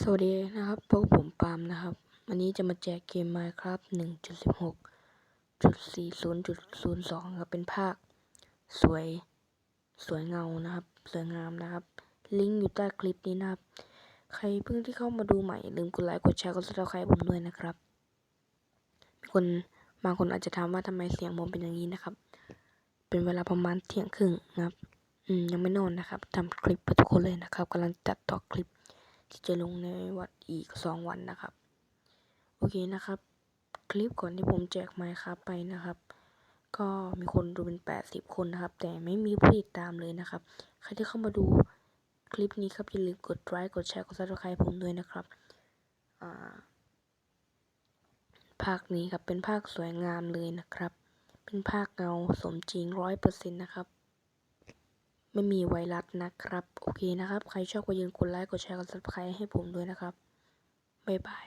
สวัสดีนะครับ พวกผมปามนะครับ วันนี้จะมาแจกเกม Minecraft 1.16.40.02 ครับ เป็นภาค สวย สวยเงานะครับ สวยงามนะครับ ลิงก์อยู่ใต้คลิปนี้นะครับ ใครเพิ่งที่เข้ามาดูใหม่ ลืมกดไลค์ กดแชร์ กดซับสไครต์ผมด้วยนะครับมีคนบางคนอาจจะถามว่าทำไมเสียงผมเป็นอย่างนี้นะครับ เป็นเวลาประมาณเที่ยงครึ่งนะครับ อืม ยังไม่นอนนะครับทำคลิปไปทุกคนเลยนะครับกำลังตัดต่อคลิป ที่จะลงในวันอีกสองวันนะครับ โอเคนะครับ คลิปก่อนที่ผมแจกไมค์ครับไปนะครับ ก็มีคนดูเป็นแปดสิบคนนะครับ แต่ไม่มีผู้ติดตามเลยนะครับ ใครที่เข้ามาดูคลิปนี้ครับอย่าลืมกดไลค์กดแชร์กดซับสไครต์ผมด้วยนะครับภาคนี้ครับเป็นภาคสวยงามเลยนะครับ เป็นภาคเงาสมจริงร้อยเปอร์เซ็นต์นะครับ ไม่มีไวรัสนะครับ โอเคนะครับ ใครชอบก็ยืนกดไลค์ กดแชร์ กดซับสไครให้ผมด้วยนะครับ บ๊ายบาย